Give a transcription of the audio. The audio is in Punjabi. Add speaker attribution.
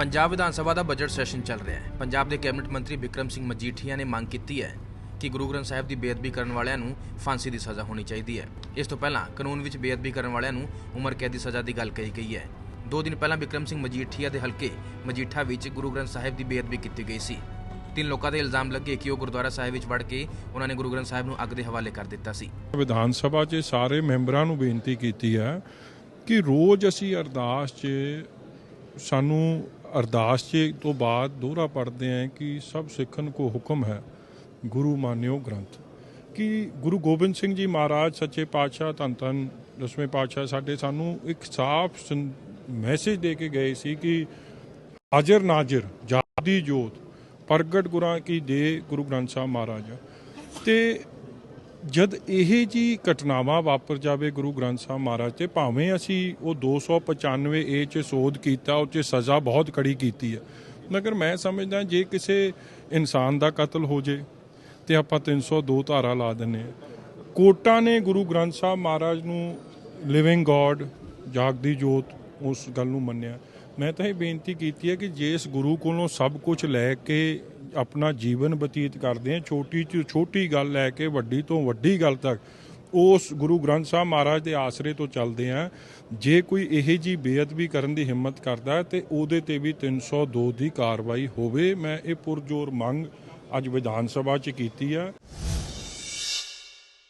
Speaker 1: ਪੰਜਾਬ ਵਿਧਾਨ ਸਭਾ ਦਾ ਬਜਟ ਸੈਸ਼ਨ ਚੱਲ ਰਿਹਾ ਹੈ। ਪੰਜਾਬ ਦੇ ਕੈਬਨਿਟ ਮੰਤਰੀ ਵਿਕਰਮ ਸਿੰਘ ਮਜੀਠੀਆ ਨੇ ਮੰਗ ਕੀਤੀ ਹੈ ਕਿ ਗੁਰੂ ਗ੍ਰੰਥ ਸਾਹਿਬ ਦੀ ਬੇਅਦਬੀ ਕਰਨ ਵਾਲਿਆਂ ਨੂੰ ਫਾਂਸੀ ਦੀ ਸਜ਼ਾ ਹੋਣੀ ਚਾਹੀਦੀ ਹੈ। ਇਸ ਤੋਂ ਪਹਿਲਾਂ ਕਾਨੂੰਨ ਵਿੱਚ ਬੇਅਦਬੀ ਕਰਨ ਵਾਲਿਆਂ ਨੂੰ ਉਮਰ ਕੈਦ ਦੀ ਸਜ਼ਾ ਦੀ ਗੱਲ ਕਹੀ ਗਈ ਹੈ। ਦੋ ਦਿਨ ਪਹਿਲਾਂ ਵਿਕਰਮ ਸਿੰਘ ਮਜੀਠੀਆ ਦੇ ਹਲਕੇ ਮਜੀਠਾ ਵਿੱਚ ਗੁਰੂ ਗ੍ਰੰਥ ਸਾਹਿਬ ਦੀ ਬੇਅਦਬੀ ਕੀਤੀ ਗਈ ਸੀ। ਤਿੰਨ ਲੋਕਾਂ ਦੇ ਇਲਜ਼ਾਮ ਲੱਗੇ ਕਿ ਉਹ ਗੁਰਦੁਆਰਾ ਸਾਹਿਬ ਵਿੱਚ ਵੜ ਕੇ ਉਹਨਾਂ ਨੇ ਗੁਰੂ ਗ੍ਰੰਥ ਸਾਹਿਬ ਨੂੰ ਅੱਗ ਦੇ ਹਵਾਲੇ ਕਰ ਦਿੱਤਾ ਸੀ।
Speaker 2: ਵਿਧਾਨ ਸਭਾ 'ਚ ਸਾਰੇ ਮੈਂਬਰਾਂ ਨੂੰ ਬੇਨਤੀ ਕੀਤੀ ਹੈ ਕਿ ਰੋਜ਼ ਅਸੀਂ ਅਰਦਾਸ 'ਚ ਸਾਨੂੰ ਅਰਦਾਸ 'ਚ ਤੋਂ ਬਾਅਦ ਦੋਹਰਾ ਪੜ੍ਹਦੇ ਹਾਂ ਕਿ ਸਭ ਸਿੱਖਣ ਕੋ ਹੁਕਮ ਹੈ, ਗੁਰੂ ਮਾਨਿਓ ਗ੍ਰੰਥ। ਕਿ ਗੁਰੂ ਗੋਬਿੰਦ ਸਿੰਘ ਜੀ ਮਹਾਰਾਜ, ਸੱਚੇ ਪਾਤਸ਼ਾਹ, ਧੰਨ ਧੰਨ ਦਸਵੇਂ ਪਾਤਸ਼ਾਹ ਸਾਡੇ ਸਾਨੂੰ ਇੱਕ ਸਾਫ਼ ਮੈਸੇਜ ਦੇ ਕੇ ਗਏ ਸੀ ਕਿ ਹਾਜ਼ਰ ਨਾਜ਼ਰ ਜਾਦੀ ਜੋਤ, ਪ੍ਰਗਟ ਗੁਰਾਂ ਕੀ ਦੇ ਗੁਰੂ ਗ੍ਰੰਥ ਸਾਹਿਬ ਮਹਾਰਾਜ। ਤੇ ਜਦ ਇਹ ਜੀ ਘਟਨਾਵਾਂ ਵਾਪਰ ਜਾਵੇ ਗੁਰੂ ਗ੍ਰੰਥ ਸਾਹਿਬ ਮਹਾਰਾਜ ਤੇ, ਭਾਵੇਂ ਅਸੀਂ ਉਹ 295 ਏ ਚ ਸੋਧ ਕੀਤਾ, ਉਹ ਚ ਸਜ਼ਾ ਬਹੁਤ ਕੜੀ ਕੀਤੀ ਹੈ। ਮਗਰ ਮੈਂ ਸਮਝਦਾ ਜੇ ਕਿਸੇ ਇਨਸਾਨ ਦਾ ਕਤਲ ਹੋ ਜੇ ਤੇ ਆਪਾਂ 302 ਧਾਰਾ ਲਾ ਦਿੰਨੇ ਆ ਕੋਟਾਂ ਨੇ ਗੁਰੂ ਗ੍ਰੰਥ ਸਾਹਿਬ ਮਹਾਰਾਜ ਨੂੰ ਲਿਵਿੰਗ ਗੋਡ ਜਾਗਦੀ ਜੋਤ, ਉਸ ਗੱਲ ਨੂੰ ਮੰਨਿਆ। ਮੈਂ ਤਾਂ ਇਹ ਬੇਨਤੀ ਕੀਤੀ ਹੈ ਕਿ ਜੇ ਇਸ ਗੁਰੂ ਕੋਲੋਂ ਸਭ ਕੁਝ ਲੈ ਕੇ ਆਪਣਾ ਜੀਵਨ ਬਤੀਤ ਕਰਦੇ ਆ ਛੋਟੀ ਤੋਂ ਛੋਟੀ ਗੱਲ ਲੈ ਕੇ ਵੱਡੀ ਤੋਂ ਵੱਡੀ ਗੱਲ ਤੱਕ ਉਸ ਗੁਰੂ ਗ੍ਰੰਥ ਸਾਹਿਬ ਮਹਾਰਾਜ ਦੇ ਆਸਰੇ ਤੋਂ ਚੱਲਦੇ ਆ ਜੇ ਕੋਈ ਇਹ ਜੀ ਬੇਅਦਬੀ ਕਰਨ ਦੀ ਹਿੰਮਤ ਕਰਦਾ ਹੈ ਤੇ ਉਹਦੇ ਤੇ ਵੀ 302 ਦੀ ਕਾਰਵਾਈ ਹੋਵੇ, ਮੈਂ ਇਹ ਪੁਰਜੋਰ ਮੰਗ ਅੱਜ ਵਿਧਾਨ ਸਭਾ 'ਚ ਕੀਤੀ ਆ